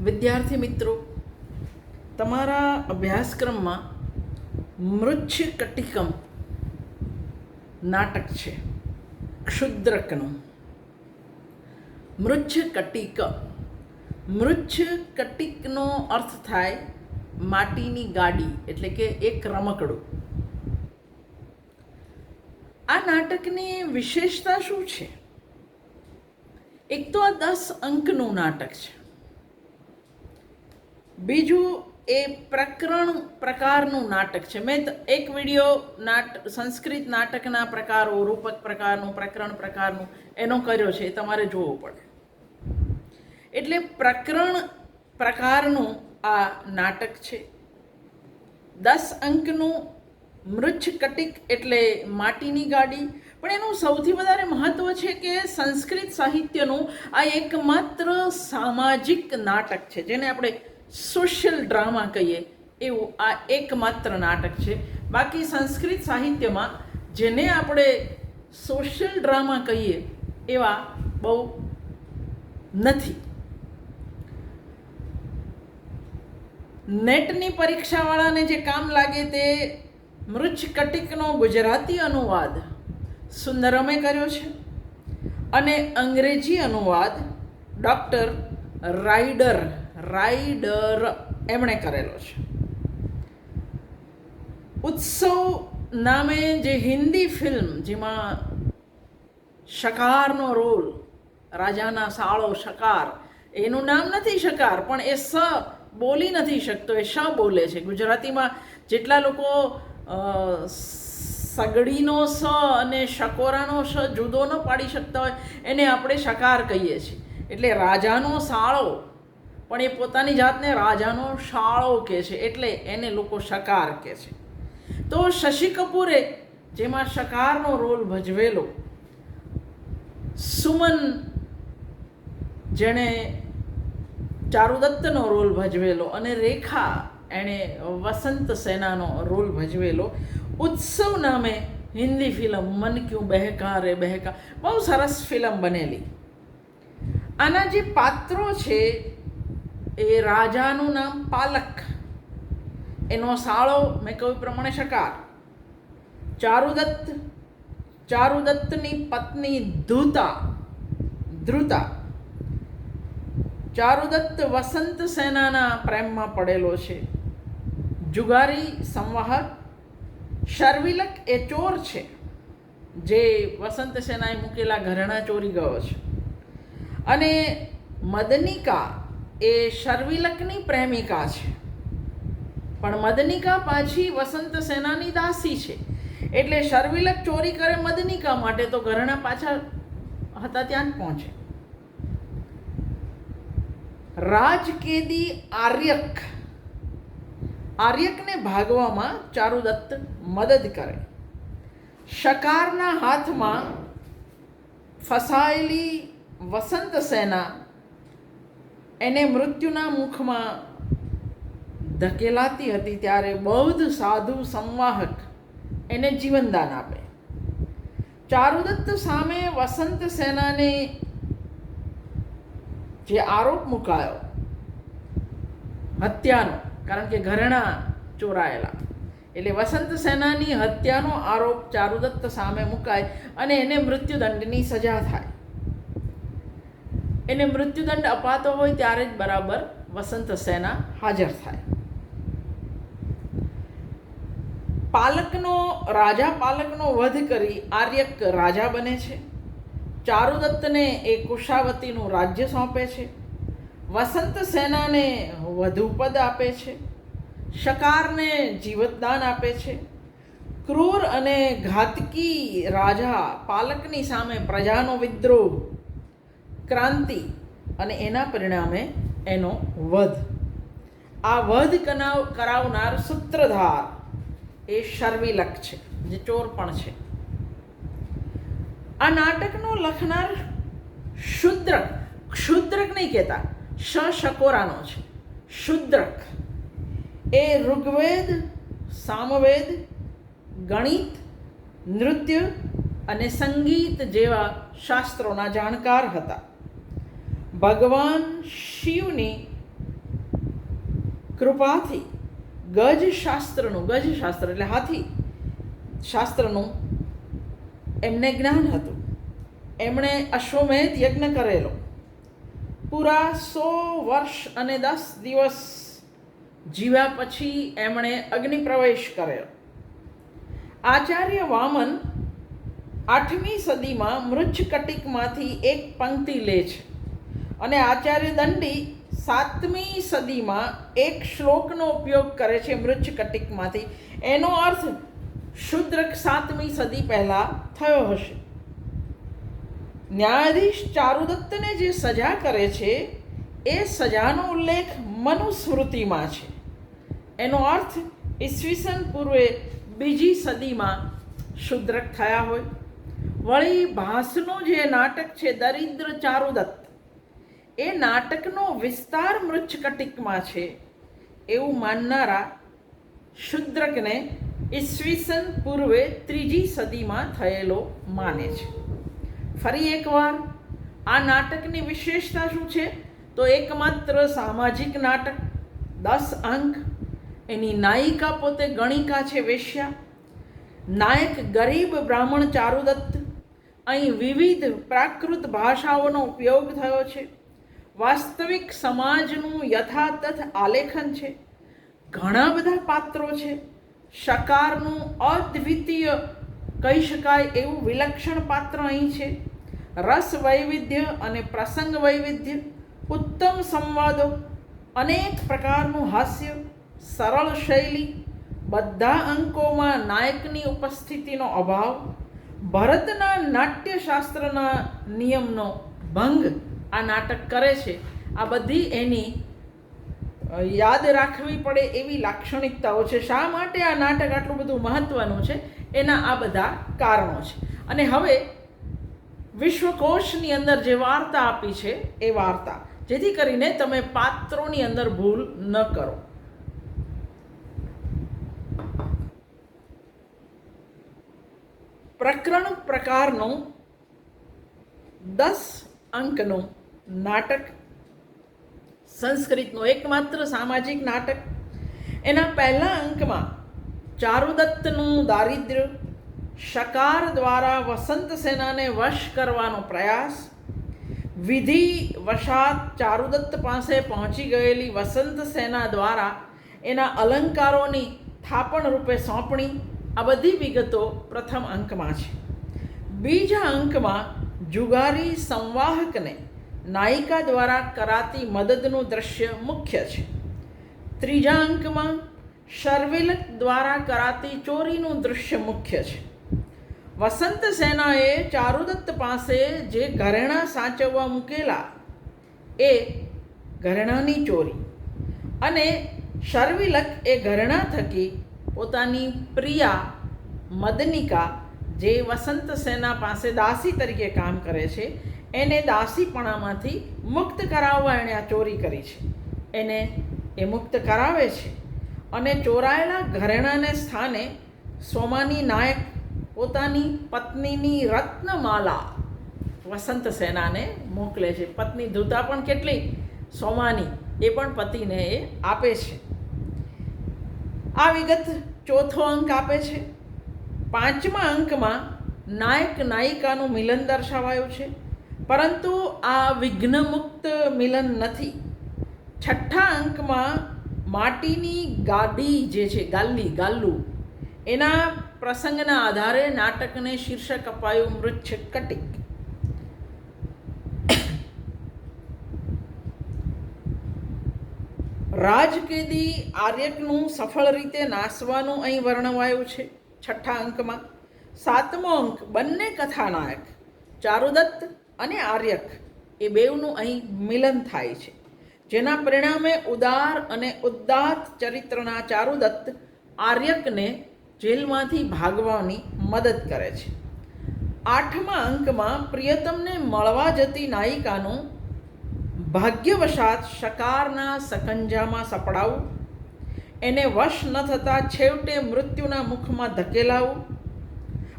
વિદ્યાર્થી મિત્રો, તમારા અભ્યાસક્રમમાં મૃચ્છ કટિકમ નાટક છે, ક્ષુદ્રકનું. મૃચ્છ કટિક, મૃચ્છ કટિકનો અર્થ થાય માટીની ગાડી, એટલે કે એક રમકડું. આ નાટકની વિશેષતા શું છે? એક તો આ દસ અંકનું નાટક છે. બીજું એ પ્રકરણ પ્રકારનું નાટક છે. મેં એક વીડિયો નાટ, સંસ્કૃત નાટકના પ્રકારો, રૂપક પ્રકારનું, પ્રકરણ પ્રકારનું એનો કર્યો છે, એ તમારે જોવો પડે. એટલે પ્રકરણ પ્રકારનું આ નાટક છે. દસ અંકનું મૃચ્છકટિક એટલે માટીની ગાડી. પણ એનું સૌથી વધારે મહત્વ છે કે સંસ્કૃત સાહિત્યનું આ એકમાત્ર સામાજિક નાટક છે, જેને આપણે સોશિયલ ડ્રામા કહીએ, એવું આ એકમાત્ર નાટક છે. બાકી સંસ્કૃત સાહિત્યમાં જેને આપણે સોશિયલ ડ્રામા કહીએ, એવા બહુ નથી. નેટની પરીક્ષાવાળાને જે કામ લાગે તે મૃચ્છકટિકનો ગુજરાતી અનુવાદ સુંદરમે કર્યો છે અને અંગ્રેજી અનુવાદ ડૉક્ટર રાઇડર રાઇડર એમણે કરેલો છે. ઉત્સવ નામે જે હિન્દી ફિલ્મ, જેમાં શકારનો રોલ, રાજાના સાળો શકાર, એનું નામ નથી શકાર, પણ એ સ બોલી નથી શકતો, એ શ બોલે છે. ગુજરાતીમાં જેટલા લોકો સગડીનો સ અને શકોરાનો સ જુદો ન પાડી શકતા હોય, એને આપણે શકાર કહીએ છીએ. એટલે રાજાનો સાળો પણ એ પોતાની જાતને રાજાનો શાળો કહે છે, એટલે એને લોકો શકાર કહે છે. તો શશી કપૂરે જેમાં શકારનો રોલ ભજવેલો, સુમન જેણે ચારુદત્તનો રોલ ભજવેલો અને રેખા એણે વસંત સેનાનો રોલ ભજવેલો, ઉત્સવ નામે હિન્દી ફિલ્મ મન ક્યું બહેકા રે બહેકા, બહુ સરસ ફિલ્મ બનેલી. આના જે પાત્રો છે એ રાજાનું નામ પાલક. એનો સાળો મેં કહ્યું પ્રમાણે શકાર. ચારુદત્ત, ચારુદત્તની પત્ની ધૂતા ધ્રુતા ચારુદત્ત વસંત સેનાના પ્રેમમાં પડેલો છે. જુગારી સંવાહક, શર્વિલક એ ચોર છે, જે વસંત સેનાએ મૂકેલા ઘરેણા ચોરી ગયો છે. અને મદનિકા એ શર્વિલકની પ્રેમિકા છે. પણ મદનિકા પાછી વસંત સેનાની દાસી છે. એટલે શર્વિલક ચોરી કરે મદનિકા માટે તો ઘરેણા પાછા હતા ત્યાં જ પહોંચે. રાજકેદી આર્યક. આર્યકને ભાગવામાં ચારુદત્ત મદદ કરે. શકારના હાથમાં ફસાયેલી વસંત સેના એને મૃત્યુના મુખમાં ધકેલાતી હતી ત્યારે બૌદ્ધ સાધુ સંવાહક એને જીવનદાન આપે. ચારુદત્ત સામે વસંત સેનાને જે આરોપ મુકાયો, હત્યાનો, કારણ કે ઘરેણા ચોરાયેલા. એટલે વસંત સેનાની હત્યાનો આરોપ ચારુદત્ત સામે મુકાય અને એને મૃત્યુદંડની સજા થાય. એને મૃત્યુદંડ અપાતો હોય ત્યારે જ બરાબર વસંત સેના હાજર થાય. પાલકનો, રાજા પાલકનો વધ કરી આર્યક રાજા બને છે. ચારુદત્તને એ કુશાવતીનું રાજ્ય સોંપે છે. વસંત સેનાને વધુ પદ આપે છે. શકારને જીવતદાન આપે છે. ક્રૂર અને ઘાતકી રાજા પાલકની સામે પ્રજાનો વિદ્રોહ ક્રાંતિ અને એના પરિણામે એનો વધ. આ વધ કનાવ, કરાવનાર સૂત્રધાર એ શર્વિલક છે, જે ચોર પણ છે. આ નાટકનો લખનાર શુદ્રક, ક્ષુદ્રક નહીં કહેતા શ શકોરાનો છે. શુદ્રક. એ ઋગ્વેદ, સામવેદ, ગણિત, નૃત્ય અને સંગીત જેવા શાસ્ત્રોના જાણકાર હતા. ભગવાન શિવની કૃપાથી, ગજ શાસ્ત્રનું, ગજ શાસ્ત્ર એટલે હાથી, શાસ્ત્રનું એમને જ્ઞાન હતું. એમણે અશ્વમેધ યજ્ઞ કરેલો. પૂરા સો વર્ષ અને દસ દિવસ જીવ્યા પછી એમણે અગ્નિ પ્રવેશ કર્યો. આચાર્ય વામન આઠમી સદીમાં મૃચ્છકટિકમાંથી એક પંક્તિ લે છે. અને આચાર્ય દંડી સાતમી સદીમાં એક શ્લોકનો ઉપયોગ કરે છે મૃચ્છકટિકમાંથી. એનો અર્થ શુદ્રક સાતમી સદી પહેલાં થયો હશે. ન્યાયાધીશ ચારુદત્તને જે સજા કરે છે, એ સજાનો ઉલ્લેખ મનુસ્મૃતિમાં છે. એનો અર્થ ઈસવીસન પૂર્વે બીજી સદીમાં શુદ્રક થયા હોય. વળી ભાસનું જે નાટક છે, દરિદ્ર ચારુદત્ત એ નાટકનો વિસ્તાર મૃચ્છકટિકમાં છે. એવું માનનારા શુદ્રકને ઈસવીસન પૂર્વે ત્રીજી સદીમાં થયેલો માને છે. ફરી એકવાર, આ નાટકની વિશેષતા શું છે? તો એકમાત્ર સામાજિક નાટક, દસ અંક, એની નાયિકા પોતે ગણિકા છે વેશ્યા. નાયક ગરીબ બ્રાહ્મણ ચારુદત્ત, અહીં વિવિધ પ્રાકૃત ભાષાઓનો ઉપયોગ થયો છે. વાસ્તવિક સમાજનું યથાતથ આલેખન છે. ઘણા બધા પાત્રો છે. શકારનું અદ્વિતીય કહી શકાય એવું વિલક્ષણ પાત્ર અહીં છે. રસ વૈવિધ્ય અને પ્રસંગ વૈવિધ્ય, ઉત્તમ સંવાદો, અનેક પ્રકારનું હાસ્ય, સરળ શૈલી, બધા અંકોમાં નાયકની ઉપસ્થિતિનો અભાવ, ભરતના નાટ્યશાસ્ત્રના નિયમનો ભંગ આ નાટક કરે છે. આ બધી એની યાદ રાખવી પડે એવી લાક્ષણિકતાઓ છે. શા માટે આ નાટક આટલું બધું મહત્વનું છે? એના આ બધા કારણો છે. અને હવે વિશ્વકોશની અંદર જે વાર્તા આપી છે, એ વાર્તા. જેથી કરીને તમે પાત્રોની અંદર ભૂલ ન કરો. પ્રકરણ પ્રકારનું દસ અંકનું નાટક, સંસ્કૃતનું એકમાત્ર સામાજિક નાટક. એના પહેલા અંકમાં ચારુદત્તનું દારિદ્ર્ય શકાર દ્વારા વસંત સેનાને વશ કરવાનો પ્રયાસ, વિધિ વશાત ચારુદત્ત પાસે પહોંચી ગયેલી વસંત સેના દ્વારા એના અલંકારોની થાપણ રૂપે સોંપણી, આ બધી વિગતો પ્રથમ અંકમાં છે. બીજા અંકમાં જુગારી સંવાહકને નાયિકા દ્વારા કરાતી મદદનું દ્રશ્ય મુખ્ય છે. ત્રીજા અંકમાં શર્વિલક દ્વારા કરાતી ચોરીનું દૃશ્ય મુખ્ય છે. વસંત સેનાએ ચારુદત્ત પાસે જે ઘરેણાં સાચવવા મૂકેલા એ ઘરેણાંની ચોરી અને શર્વિલક એ ઘરેણાં થકી પોતાની પ્રિયા મદનિકા જે વસંત સેના પાસે દાસી તરીકે કામ કરે છે એને દાસીપણામાંથી મુક્ત કરાવવા એણે આ ચોરી કરી છે. એને એ મુક્ત કરાવે છે. અને ચોરાયેલા ઘરેણાને સ્થાને સોમાની નાયક, પોતાની પત્નીની રત્નમાલા વસંત સેનાને મોકલે છે. પત્ની ધૂતા પણ કેટલી? સોમાની. એ પણ પતિને એ આપે છે. આ વિગત ચોથો અંક આપે છે. પાંચમા અંકમાં નાયક નાયિકાનું મિલન દર્શાવાયું છે. પરંતુ આ વિઘ્નમુક્ત મિલન નથી. છઠ્ઠા અંકમાં માટીની ગાડી જે છે ગાલ્લી ગાલ્લુ એના પ્રસંગના આધારે નાટકને શીર્ષક અપાયું મૃચ્છ કટિક. રાજકેદી આર્યકનું સફળ રીતે નાસવાનું અહીં વર્ણવાયું છે છઠ્ઠા અંકમાં. સાતમો અંક, બંને કથાનાયક, ચારુદત્ત અને આર્યક એ બેવનું અહીં મિલન થાય છે. જેના પરિણામે ઉદાર અને ઉદ્દાત ચરિત્રના ચારુદત્ત આર્યકને જેલમાંથી ભાગવાની મદદ કરે છે. આઠમા અંકમાં પ્રિયતમને મળવા જતી નાયિકાનું ભાગ્યવશાત શકારના સકંજામાં સપડાવું, એને વશ ન થતાં છેવટે મૃત્યુના મુખમાં ધકેલાવું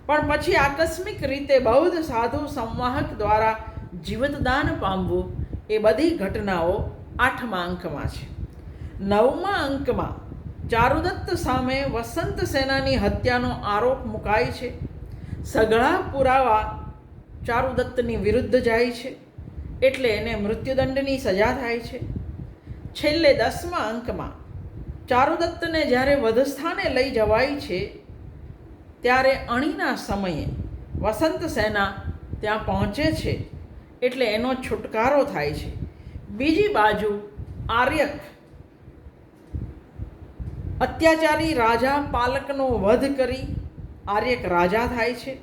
પણ પછી આકસ્મિક રીતે બૌદ્ધ સાધુ સંવાહક દ્વારા જીવતદાન પામવું એ બધી ઘટનાઓ આઠમા અંકમાં છે. નવમા અંકમાં ચારુદત્ત સામે વસંત સેનાની હત્યાનો આરોપ મુકાય છે. સઘળા પુરાવા ચારુદત્તની વિરુદ્ધ જાય છે. એટલે એને મૃત્યુદંડની સજા થાય છે. છેલ્લે દસમા અંકમાં ચારુદત્તને જ્યારે વધસ્થાને લઈ જવાય છે ત્યારે અણીના સમયે વસંત સેના ત્યાં પહોંચે છે એટલે એનો છુટકારો થાય છે. બીજી બાજુ આર્યક અત્યાચારી રાજા પાલકનો વધ કરી આર્યક રાજા થાય છે.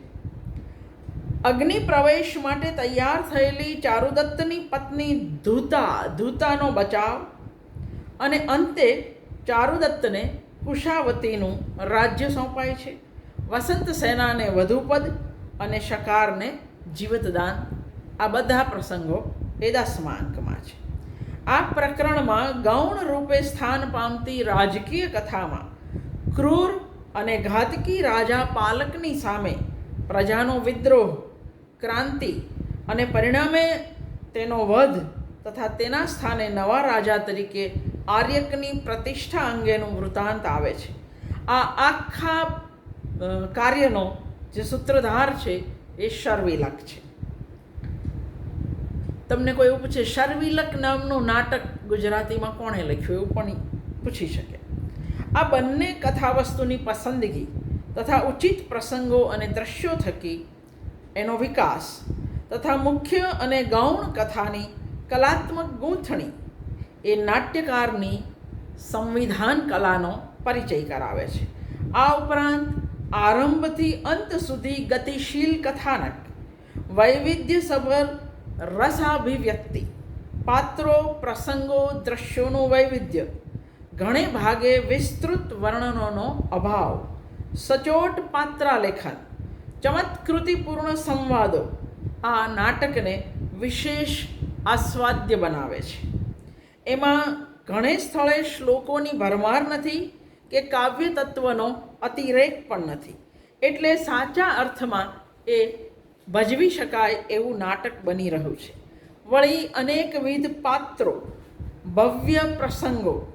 અગ્નિ પ્રવેશ માટે તૈયાર થયેલી ચારુદત્તની પત્ની ધૂતા, ધૂતાનો બચાવ અને અંતે ચારુદત્તને કુશાવતીનું રાજ્ય સોંપાય છે. વસંત સેનાને વધુ પદ અને શકારને જીવતદાન, આ બધા પ્રસંગો એ અંકમાં છે. આ પ્રકરણમાં ગૌણ રૂપે સ્થાન પામતી રાજકીય કથામાં ક્રૂર અને ઘાતકી રાજા પાલકની સામે પ્રજાનો વિદ્રોહ, ક્રાંતિ અને પરિણામે તેનો વધ તથા તેના સ્થાને નવા રાજા તરીકે આર્યકની પ્રતિષ્ઠા અંગેનું વૃત્તાંત આવે છે. આ આખા કાર્યનો જે સૂત્રધાર છે એ શર્વિલક છે. તમને કોઈ એવું પૂછે, શર્વિલક નામનું નાટક ગુજરાતીમાં કોણે લખ્યું? એવું પણ પૂછી શકે. આ બંને કથાવસ્તુની પસંદગી તથા ઉચિત પ્રસંગો અને દ્રશ્યો થકી એનો વિકાસ તથા મુખ્ય અને ગૌણ કથાની કલાત્મક ગૂંથણી એ નાટ્યકારની સંવિધાન કલાનો પરિચય કરાવે છે. આ ઉપરાંત આરંભથી અંત સુધી ગતિશીલ કથાનક વૈવિધ્યસભર રસાભિવ્યક્તિ, પાત્રો, પ્રસંગો, દ્રશ્યોનું વૈવિધ્ય, ઘણે ભાગે વિસ્તૃત વર્ણનોનો અભાવ, સચોટ પાત્રાલેખન, ચમત્કૃતિપૂર્ણ સંવાદો, આ નાટકને વિશેષ આસ્વાદ્ય બનાવે છે. એમાં ઘણે સ્થળે શ્લોકોની ભરમાર નથી કે કાવ્ય તત્વનો અતિરેક પણ નથી. એટલે સાચા અર્થમાં એ ભજવી શકાય એવું નાટક બની રહ્યું છે. વળી અનેકવિધ પાત્રો, ભવ્ય પ્રસંગો,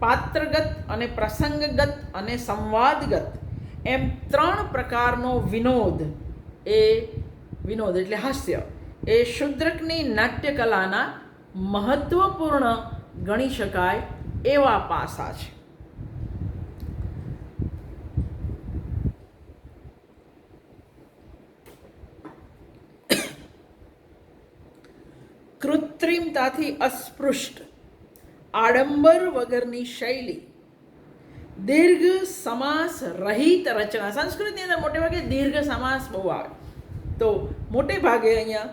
પાત્રગત અને પ્રસંગગત અને સંવાદગત, એમ ત્રણ પ્રકારનો વિનોદ એ વિનોદ એટલે હાસ્ય, એ શુદ્રકની નાટ્યકલાના મહત્ત્વપૂર્ણ ગણી શકાય એવા પાસા છે. કૃત્રિમતાથી અસ્પૃષ્ટ, આડંબર વગરની શૈલી, દીર્ઘ સમાસ રહિત રચના. સંસ્કૃતની અંદર મોટે ભાગે દીર્ઘ સમાસ બહુ આવે. તો મોટે ભાગે અહીંયા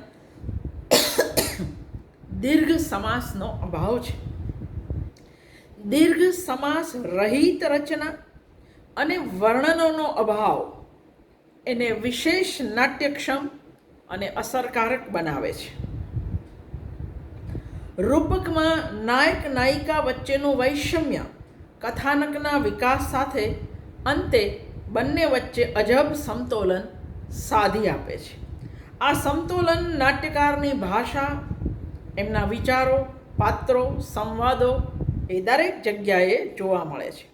દીર્ઘ સમાસનો અભાવ છે. દીર્ઘ સમાસ રહિત રચના અને વર્ણનોનો અભાવ એને વિશેષ નાટ્યક્ષમ અને અસરકારક બનાવે છે. રૂપકમાં નાયક નાયિકા વચ્ચેનું વૈષમ્ય કથાનકના વિકાસ સાથે અંતે બંને વચ્ચે અજબ સમતોલન સાધી આપે છે. આ સમતોલન નાટ્યકારની ભાષા, એમના વિચારો, પાત્રો, સંવાદો એ દરેક જગ્યાએ જોવા મળે છે.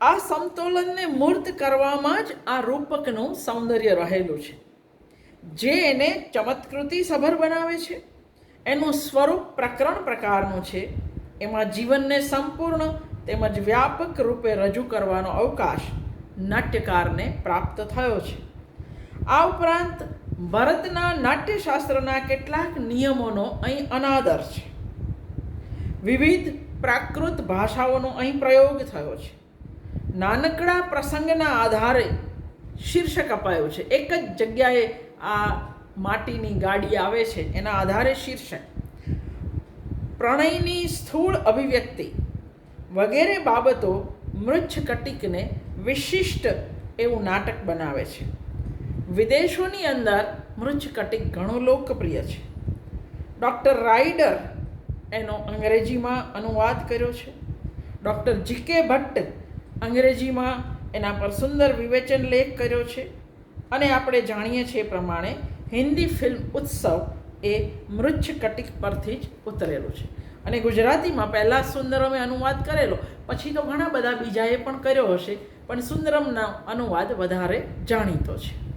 આ સમતોલનને મૂર્ત કરવામાં જ આ રૂપકનું સૌંદર્ય રહેલું છે. જે એને ચમત્કૃતિ સભર બનાવે છે. એનું સ્વરૂપ પ્રકરણ પ્રકારનું છે. એમાં જીવનને સંપૂર્ણ તેમજ વ્યાપક રૂપે રજૂ કરવાનો અવકાશ નાટ્યકારને પ્રાપ્ત થયો છે. આ ઉપરાંત ભરતના નાટ્યશાસ્ત્રના કેટલાક નિયમોનો અહીં અનાદર છે. વિવિધ પ્રાકૃત ભાષાઓનો અહીં પ્રયોગ થયો છે. નાનકડા પ્રસંગના આધારે શીર્ષક અપાયું છે. એક જ જગ્યાએ આ માટીની ગાડી આવે છે, એના આધારે શીર્ષક. પ્રણયની સ્થૂળ અભિવ્યક્તિ. વગેરે બાબતો મૃચ્છ કટિકને વિશિષ્ટ એવું નાટક બનાવે છે. વિદેશોની અંદર મૃચ્છ કટિક ઘણું લોકપ્રિય છે. ડૉક્ટર રાઇડર એનો અંગ્રેજીમાં અનુવાદ કર્યો છે. ડૉક્ટર જીકે ભટ્ટ અંગ્રેજીમાં એના પર સુંદર વિવેચન લેખ કર્યો છે. અને આપણે જાણીએ છીએ પ્રમાણે હિન્દી ફિલ્મ ઉત્સવ એ મૃચ્છકટિક પરથી જ ઉતરેલું છે. અને ગુજરાતીમાં પહેલાં સુંદરમે અનુવાદ કરેલો, પછી તો ઘણા બધા બીજાએ પણ કર્યો હશે, પણ સુંદરમનો અનુવાદ વધારે જાણીતો છે.